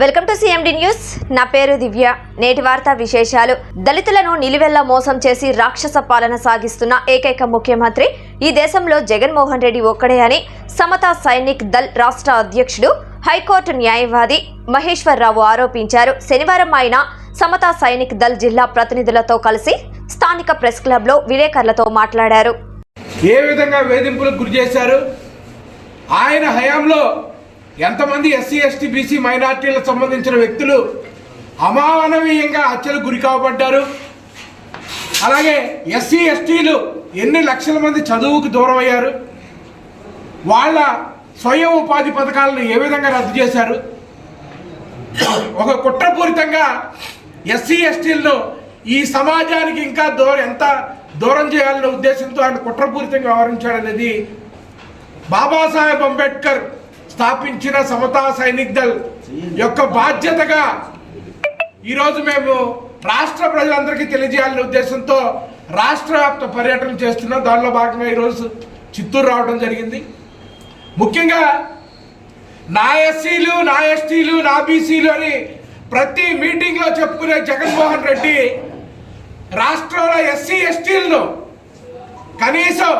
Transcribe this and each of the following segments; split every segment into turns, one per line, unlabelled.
Welcome to CMD news నా పేరు దివ్య. నేటి వార్తా విశేషాలు. దళితులను నిలువెల్లా మోసం చేసి రాక్షస పాలన సాగిస్తున్న ఏకైక ముఖ్యమంత్రి ఈ దేశంలో జగన్మోహన్ రెడ్డి ఒక్కడే అని సమతా సైనిక్ దళ్ రాష్ట్ర అధ్యక్షుడు హైకోర్టు న్యాయవాది మహేశ్వరరావు ఆరోపించారు. శనివారం ఆయన సమతా సైనిక్ దళ్ జిల్లా ప్రతినిధులతో కలిసి స్థానిక ప్రెస్ క్లబ్లో విలేకరులతో మాట్లాడారు.
ఏ విధంగా వేధింపులకు గురి చేశారు? ఆయన హయాంలో ఎంతమంది ఎస్సీ ఎస్టీ బీసీ మైనార్టీలకు సంబంధించిన వ్యక్తులు అమానవీయంగా హత్యలకు గురి కాబడ్డారు? అలాగే ఎస్సీ ఎస్టీలు ఎన్ని లక్షల మంది చదువుకు దూరం అయ్యారు వాళ్ళ స్వయం ఉపాధి పథకాలను ఏ విధంగా రద్దు చేశారు? ఒక కుట్రపూరితంగా ఎస్సీ ఎస్టీలను ఈ సమాజానికి ఇంకా దూరం ఎంత దూరం చేయాలనే ఉద్దేశంతో ఆయన కుట్రపూరితంగా వ్యవహరించాడనేది బాబాసాహెబ్ అంబేద్కర్ స్థాపించిన సమతా సైనిక్ దళ్ యొక్క బాధ్యతగా ఈరోజు మేము రాష్ట్ర ప్రజలందరికీ తెలియజేయాలనే ఉద్దేశంతో రాష్ట్ర వ్యాప్త పర్యటన చేస్తున్నాం. దానిలో భాగంగా ఈరోజు చిత్తూరు రావడం జరిగింది. ముఖ్యంగా నా ఎస్సీలు నా ఎస్టీలు నా బీసీలు అని ప్రతి మీటింగ్లో చెప్పుకునే జగన్మోహన్ రెడ్డి రాష్ట్రంలో ఎస్సీ ఎస్టీలను కనీసం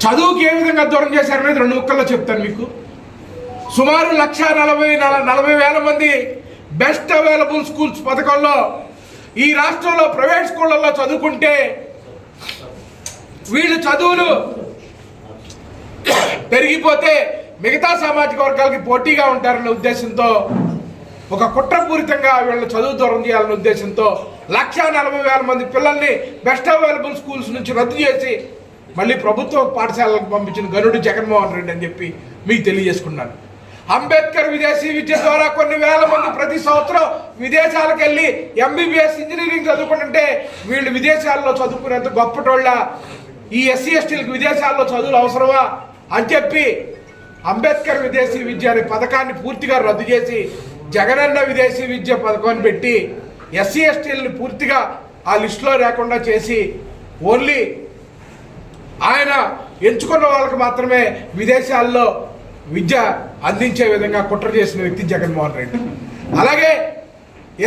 చదువుకి ఏ విధంగా దూరం చేశారనేది రెండు ముక్కల్లో చెప్తాను మీకు. సుమారు లక్ష నలభై నల- నలభై వేల మంది బెస్ట్ అవైలబుల్ స్కూల్స్ పథకంలో ఈ రాష్ట్రంలో ప్రైవేట్ స్కూళ్ళల్లో చదువుకుంటే వీళ్ళు చదువులు పెరిగిపోతే మిగతా సామాజిక వర్గాలకి పోటీగా ఉంటారనే ఉద్దేశంతో ఒక కుట్రపూరితంగా వీళ్ళు చదువు దూరం చేయాలనే ఉద్దేశంతో లక్ష నలభై వేల మంది పిల్లల్ని బెస్ట్ అవైలబుల్ స్కూల్స్ నుంచి రద్దు చేసి మళ్ళీ ప్రభుత్వ పాఠశాలకు పంపించిన గనుడు జగన్మోహన్ రెడ్డి అని చెప్పి మీకు తెలియజేసుకున్నాను. అంబేద్కర్ విదేశీ విద్య ద్వారా కొన్ని వేల మంది ప్రతి సంవత్సరం విదేశాలకు వెళ్ళి ఎంబీబీఎస్ ఇంజనీరింగ్ చదువుకుంటుంటే వీళ్ళు విదేశాల్లో చదువుకునేంత గొప్పటోళ్ళ ఈ ఎస్సీ ఎస్టీలకు విదేశాల్లో చదువులు అవసరమా అని చెప్పి అంబేద్కర్ విదేశీ విద్య అనే పథకాన్ని పూర్తిగా రద్దు చేసి జగనన్న విదేశీ విద్య పథకాన్ని పెట్టి ఎస్సీ ఎస్టీలను పూర్తిగా ఆ లిస్టులో లేకుండా చేసి ఓన్లీ ఆయన ఎంచుకున్న వాళ్ళకి మాత్రమే విదేశాల్లో విద్య అందించే విధంగా కుట్ర చేసిన వ్యక్తి జగన్మోహన్ రెడ్డి. అలాగే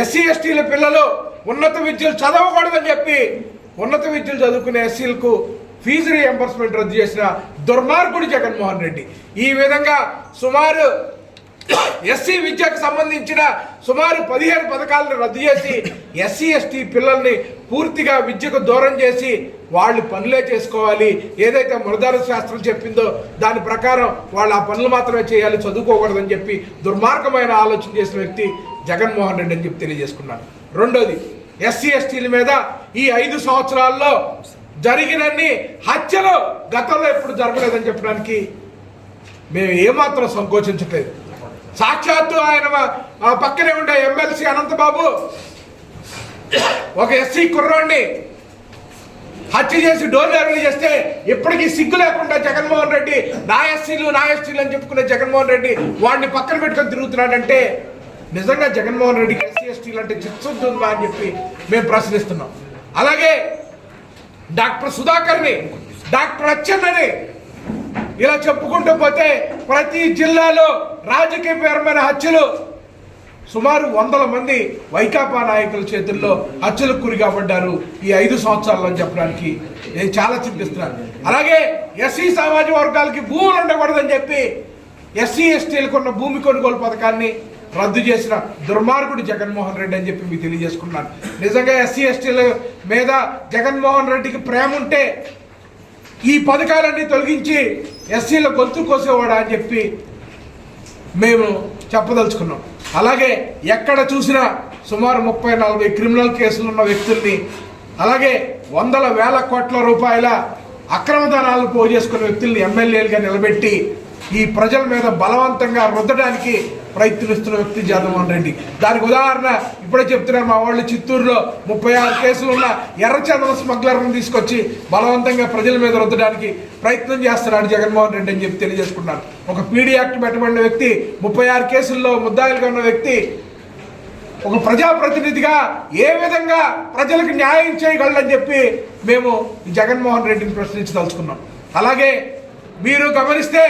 ఎస్సీ ఎస్టీల పిల్లలు ఉన్నత విద్యలు చదవకూడదని చెప్పి ఉన్నత విద్యలు చదువుకునే ఎస్సీలకు ఫీజు రీఎంబర్స్మెంట్ రద్దు చేసిన దుర్మార్గుడు జగన్మోహన్ రెడ్డి. ఈ విధంగా సుమారు ఎస్సీ విద్యకు సంబంధించిన సుమారు పదిహేను పథకాలను రద్దు చేసి ఎస్సీ ఎస్టీ పిల్లల్ని పూర్తిగా విద్యకు దూరం చేసి వాళ్ళు పనులే చేసుకోవాలి. ఏదైతే మృదాన శాస్త్రం చెప్పిందో దాని ప్రకారం వాళ్ళు ఆ పనులు మాత్రమే చేయాలి చదువుకోకూడదని చెప్పి దుర్మార్గమైన ఆలోచన చేసిన వ్యక్తి జగన్మోహన్ రెడ్డి అని చెప్పి తెలియజేసుకున్నాను. రెండోది ఎస్సీ ఎస్టీల మీద ఈ ఐదు సంవత్సరాల్లో జరిగినన్ని హత్యలు గతంలో ఎప్పుడు జరగలేదని చెప్పడానికి మేము ఏమాత్రం సంకోచించట్లేదు. సాక్షాత్తు ఆయన పక్కనే ఉండే ఎమ్మెల్సీ అనంతబాబు ఒక ఎస్సీ కుర్రోడిని హత్య చేసి డోర్ డెలివరీ చేస్తే ఇప్పటికీ సిగ్గు లేకుండా జగన్మోహన్ రెడ్డి నా ఎస్సీలు నా ఎస్టీలు అని చెప్పుకునే జగన్మోహన్ రెడ్డి వాడిని పక్కన పెట్టుకొని తిరుగుతున్నాడంటే నిజంగా జగన్మోహన్ రెడ్డికి ఎస్సీ ఎస్టీలు అంటే చిత్సుద్ది ఉందా అని చెప్పి మేము ప్రశ్నిస్తున్నాం. అలాగే డాక్టర్ సుధాకర్ని డాక్టర్ అచ్చెన్నని ఇలా చెప్పుకుంటూ పోతే ప్రతి జిల్లాలో రాజకీయపరమైన హత్యలు సుమారు వందల మంది వైకాపా నాయకుల చేతుల్లో హత్యలకు గురి కాబడ్డారు ఈ ఐదు సంవత్సరాల్లో చెప్పడానికి. నేను చాలా చింతిస్తున్నాను. అలాగే ఎస్సీ సామాజిక వర్గాలకి భూములు ఉండకూడదని చెప్పి ఎస్సీ ఎస్టీలకు ఉన్న భూమి కొనుగోలు పథకాన్ని రద్దు చేసిన దుర్మార్గుడు జగన్మోహన్ రెడ్డి అని చెప్పి మీకు తెలియజేసుకున్నాను. నిజంగా ఎస్సీ ఎస్టీల మీద జగన్మోహన్ రెడ్డికి ప్రేమ ఉంటే ఈ పథకాలన్నీ తొలగించి ఎస్సీల గొంతు కోసేవాడా అని చెప్పి మేము చెప్పదలుచుకున్నాం. అలాగే ఎక్కడ చూసినా సుమారు ముప్పై నలభై క్రిమినల్ కేసులు ఉన్న వ్యక్తుల్ని అలాగే వందల వేల కోట్ల రూపాయల అక్రమ ధనాలు పోజేసుకున్న వ్యక్తుల్ని ఎమ్మెల్యేలుగా నిలబెట్టి ఈ ప్రజల మీద బలవంతంగా రుద్దడానికి ప్రయత్నిస్తున్న వ్యక్తి జగన్మోహన్ రెడ్డి. దానికి ఉదాహరణ ఇప్పుడే చెప్తున్నారు మా వాళ్ళు చిత్తూరులో ముప్పై ఆరు కేసులు ఉన్న ఎర్రచందన స్మగ్లర్ని తీసుకొచ్చి బలవంతంగా ప్రజల మీద రుద్దడానికి ప్రయత్నం చేస్తున్నాడు జగన్మోహన్ రెడ్డి అని చెప్పి తెలియజేసుకున్నారు ఒక పీడీ యాక్ట్ పెట్టబడిన వ్యక్తి ముప్పై ఆరు కేసుల్లో ముద్దాయిలుగా ఉన్న వ్యక్తి ఒక ప్రజాప్రతినిధిగా ఏ విధంగా ప్రజలకు న్యాయం చేయగలడని చెప్పి మేము ఈ జగన్మోహన్ రెడ్డిని ప్రశ్నించదలుచుకున్నాం. అలాగే మీరు గమనిస్తే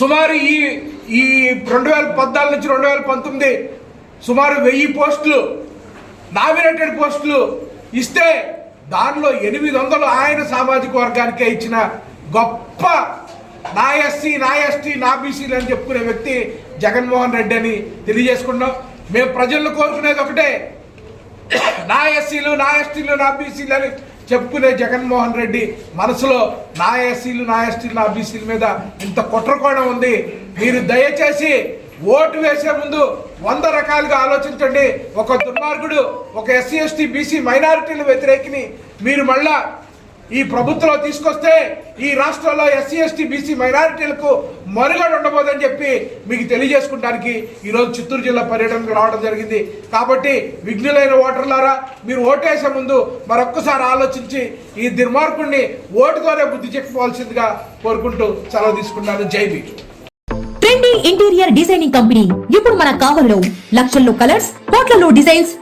సుమారు ఈ ఈ రెండు వేల పద్నాలుగు నుంచి రెండు వేల పంతొమ్మిది సుమారు వెయ్యి పోస్టులు నామినేటెడ్ పోస్టులు ఇస్తే దానిలో ఎనిమిది వందలు ఆయన సామాజిక వర్గానికే ఇచ్చిన గొప్ప నా ఎస్సీ నా ఎస్టీ నా బీసీలు అని చెప్పుకునే వ్యక్తి జగన్మోహన్ రెడ్డి అని తెలియజేసుకున్నాం మేము ప్రజలను కోరుకునేది ఒకటే. నా ఎస్సీలు నా ఎస్టీలు నా బీసీలు అని చెప్పుకునే జగన్మోహన్ రెడ్డి మనసులో నా ఎస్సీలు నా ఎస్టీలు నా బీసీల మీద ఇంత కుట్రకోణం ఉంది. మీరు దయచేసి ఓటు వేసే ముందు వంద రకాలుగా ఆలోచించండి. ఒక దుర్మార్గుడు ఒక ఎస్సీ ఎస్టీ బీసీ మైనారిటీల వ్యతిరేకిని మీరు మళ్ళా ఈ ప్రభుత్వంలో తీసుకొస్తే ఈ రాష్ట్రంలో ఎస్సీ ఎస్టీ బీసీ మైనారిటీలకు మరుగడ ఉండబోదని చెప్పి మీకు తెలియజేసుకుంటానికి ఈరోజు చిత్తూరు జిల్లా పర్యటనకు రావడం జరిగింది. కాబట్టి విఘ్నులైన ఓటర్లారా మీరు ఓటేసే ముందు మరొక్కసారి ఆలోచించి ఈ దుర్మార్గుడిని ఓటుతోనే బుద్ధి చెప్పుకోవాల్సిందిగా కోరుకుంటూ సెలవు తీసుకున్నాను. Jai B
trendy interior designing company ఇప్పుడు మన కావలిలో లక్షల్లో కలర్స్ కోట్లలో డిజైన్స్